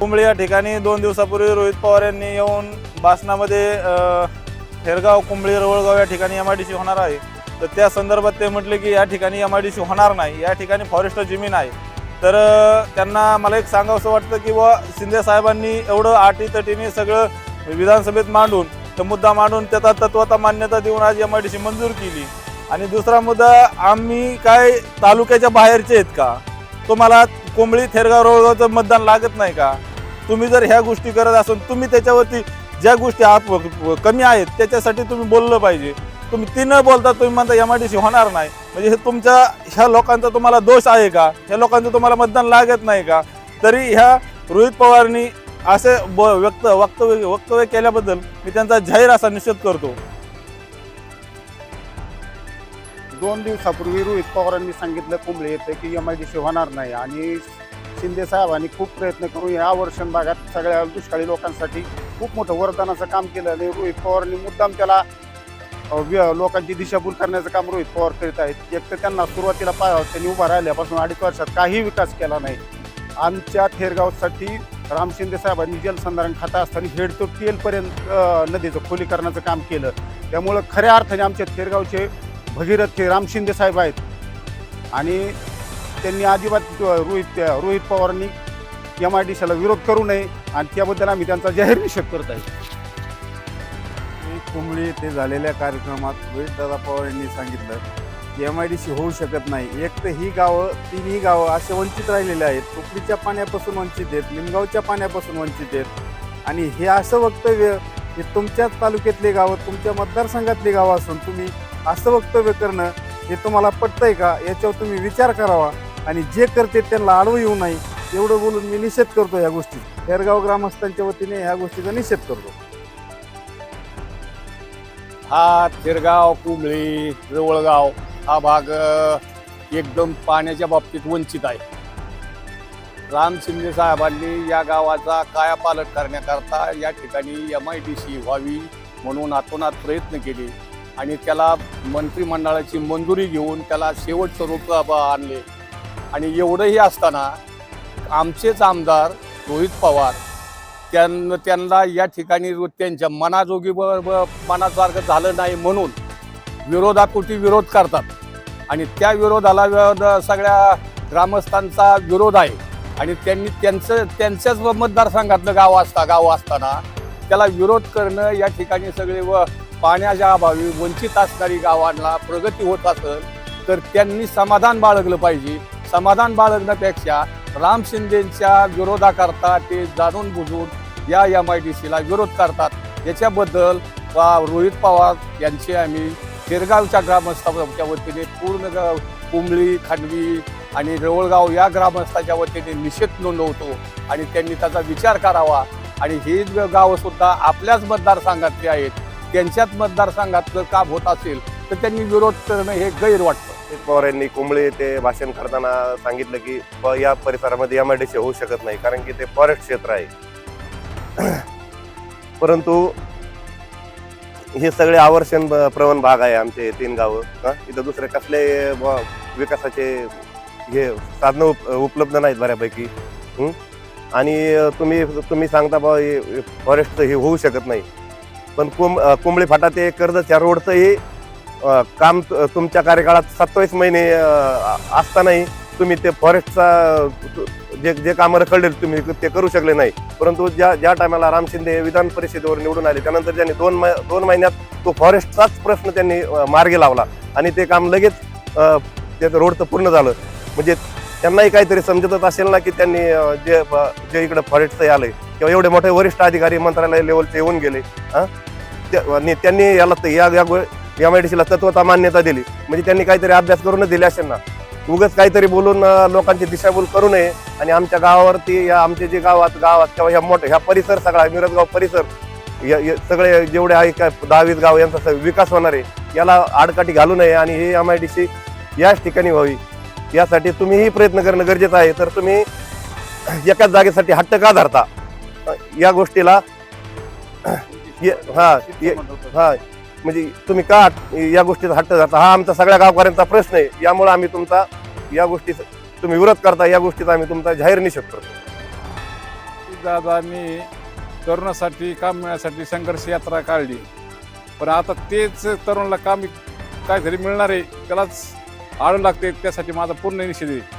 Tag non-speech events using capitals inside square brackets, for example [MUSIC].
कुंबळी या ठिकाणी दोन दिवसापूर्वी रोहित पवार यांनी येऊन बासनामध्ये हेरगाव कुंबळी रवळगाव या ठिकाणी एम आय डी सी होणार आहे. तर त्या संदर्भात ते म्हटले की या ठिकाणी एम आय डी सी होणार नाही. या ठिकाणी फॉरेस्ट जमीन आहे. तर त्यांना मला एक सांगावंसं वाटतं की बुवा शिंदे साहेबांनी एवढं आटीतटीने सगळं विधानसभेत मांडून तो मुद्दा मांडून त्याचा तत्वता मान्यता देऊन आज एम आय डी सी मंजूर केली. आणि दुसरा मुद्दा आम्ही काय तालुक्याच्या बाहेरचे आहेत का? तुम्हाला कोंबळी थेरगाव रोळगावचं मतदान लागत नाही का? तुम्ही जर ह्या गोष्टी करत असून तुम्ही त्याच्यावरती ज्या गोष्टी आत कमी आहेत त्याच्यासाठी तुम्ही बोललं पाहिजे. तुम्ही ती न बोलता तुम्ही म्हणता एम आय डी सी होणार नाही. म्हणजे हे तुमच्या ह्या लोकांचा तुम्हाला दोष आहे का? ह्या लोकांचं तुम्हाला मतदान लागत नाही का? तरी ह्या रोहित पवारनी असे ब व्यक्त वक्तव्य वक्तव्य केल्याबद्दल मी त्यांचा जाहीर असा निषेध करतो. दोन दिवसापूर्वी रोहित पवारांनी सांगितलं कुंबळे येते की एम आय डी सी होणार नाही. आणि शिंदे साहेबांनी खूप प्रयत्न करून या वर्षण भागात सगळ्या दुष्काळी लोकांसाठी खूप मोठं वरदानाचं काम केलं आणि रोहित पवारांनी मुद्दाम त्याला व्य- लोकांची दिशाभूल करण्याचं काम रोहित पवार करीत आहेत. एक तर त्यांना सुरुवातीला पा त्यांनी उभा राहिल्यापासून अडीच वर्षात काही विकास केला नाही. आमच्या थेरगावसाठी राम शिंदे साहेबांनी जलसंधारण खाता असताना हेड तो टेलपर्यंत नदीचं खोलीकरणाचं काम केलं. त्यामुळं खऱ्या अर्थाने आमच्या थेरगावचे भगीरथ हे राम शिंदे साहेब आहेत. आणि त्यांनी अजिबात रोहित रोहित पवारांनी एम आय डी सीला विरोध करू नये आणि त्याबद्दल आम्ही त्यांचा जाहीर निषेध करत आहे. कुंबळी येथे झालेल्या कार्यक्रमात रोहितदादा पवार यांनी सांगितलं की एम आय डी सी होऊ शकत नाही. एक तर ही गावं तिन्ही गावं असे वंचित राहिलेले आहेत. तुकडीच्या पाण्यापासून वंचित आहेत लिमगावच्या पाण्यापासून वंचित आहेत. आणि हे असं वक्तव्य हे तुमच्याच तालुक्यातले गावं तुमच्या मतदारसंघातली गावं असून तुम्ही असं वक्तव्य करणं हे तुम्हाला पटतंय का? याच्यावर तुम्ही विचार करावा आणि जे करते त्यांना आडवं येऊ नये. एवढं बोलून मी निषेध करतो या गोष्टी हेरगाव ग्रामस्थांच्या वतीने ह्या गोष्टीचा निषेध करतो. हा थिरगाव कुंबळी जवळगाव हा भाग एकदम पाण्याच्या बाबतीत वंचित आहे. राम शिंदे साहेबांनी या गावाचा कायापालट करण्याकरता या ठिकाणी एम आय डी सी व्हावी म्हणून आतोनात प्रयत्न केले आणि त्याला मंत्रिमंडळाची मंजुरी घेऊन त्याला शेवटचं रूप आणले. आणि एवढंही असताना आमचेच आमदार रोहित पवार त्यां त्यांना या ठिकाणी त्यांच्या मनाजोगी ब ब- मनासारखं झालं नाही म्हणून विरोधापोटी विरोध करतात. आणि त्या विरोधाला सगळ्या ग्रामस्थांचा विरोध आहे. आणि त्यांनी त्यांचं त्यांच्याच मतदारसंघातलं गाव असता गाव असताना त्याला विरोध करणं या ठिकाणी सगळे व पाण्याच्या अभावी वंचित असणारी गावांना प्रगती होत असेल तर त्यांनी समाधान बाळगलं पाहिजे. समाधान बाळगण्यापेक्षा राम शिंदेच्या विरोधाकरता ते जाणून बुजून या एम आय डी सीला विरोध करतात. याच्याबद्दल रोहित पवार यांचे आम्ही गिरगावच्या ग्रामस्थाच्या वतीने पूर्ण कुंबळी खांडवी आणि रवळगाव या ग्रामस्थाच्या वतीने निषेध नोंदवतो आणि त्यांनी त्याचा विचार करावा. आणि ही गावंसुद्धा आपल्याच मतदारसंघातली आहेत. त्यांच्याच मतदारसंघातलं काम होत असेल तर त्यांनी विरोध करणं हे गैर वाटतं. अजित पवार यांनी कुंबळे येथे भाषण करताना सांगितलं की ब- या परिसरामध्ये एम आय डी सी होऊ शकत नाही कारण की ते फॉरेस्ट क्षेत्र आहे. [CLEARS THROAT] परंतु हे सगळे आवर्षण ब- प्रवण भाग आहे आमचे तीन गावं. इथं दुसरे कसले ब- विकासाचे हे साधनं उप- उपलब्ध नाहीत बऱ्यापैकी. आणि तुम्ही तुम्ही सांगता बा फॉरेस्टचं हे होऊ शकत नाही. पण कुंब कुंबळे फाटा ते कर्जत या रोडचंही काम तुमच्या कार्यकाळात सत्तावीस महिने असतानाही तुम्ही ते फॉरेस्टचा जे जे कामं रखडले तुम्ही ते करू शकले नाही. परंतु ज्या ज्या टायमाला राम शिंदे हे विधान परिषदेवर निवडून आले त्यानंतर त्यांनी दोन मै- दोन महिन्यात तो फॉरेस्टचाच प्रश्न त्यांनी मार्गी लावला. आणि ते काम लगेच ते रोड तर पूर्ण झालं. म्हणजे त्यांनाही काहीतरी समजतच असेल ना की त्यांनी जे जे इकडे फॉरेस्टचं आलंय किंवा एवढे मोठे वरिष्ठ अधिकारी मंत्रालय लेवलचे येऊन गेले हा? आणि त्यांनी याला या या एम आय डी सीला तत्वता मान्यता दिली. म्हणजे त्यांनी काहीतरी अभ्यास करूनच दिले असेल ना. उगच काहीतरी बोलून लोकांची दिशाभूल करू नये आणि आमच्या गावावरती या आमचे जे गावात गावात किंवा ह्या मोठ्या ह्या परिसर सगळा मिरजगाव परिसर या- सगळे जेवढे आहे काय दहावीस गाव यांचा विकास होणार आहे याला आडकाठी घालू नये आणि हे एम आय डी सी याच ठिकाणी व्हावी. यासाठी तुम्हीही प्रयत्न करणं गरजेचं आहे. तर तुम्ही एकाच जागेसाठी हट्ट का धरता? या गोष्टीला ये- हा ये- हा म्हणजे तुम्ही का या गोष्टीचा हट्ट धरता? हा आमचा सगळ्या गावकऱ्यांचा प्रश्न आहे. यामुळे आम्ही तुमचा या गोष्टी तुम्ही विरोध करता या गोष्टीचा आम्ही तुमचा जाहीर निषेध करतो. दादांनी तरुणासाठी काम मिळण्यासाठी संघर्ष यात्रा काढली. पण आता तेच तरुणाला काम काहीतरी मिळणार आहे त्यालाच आडू लागते त्यासाठी माझा पूर्ण निषेध आहे.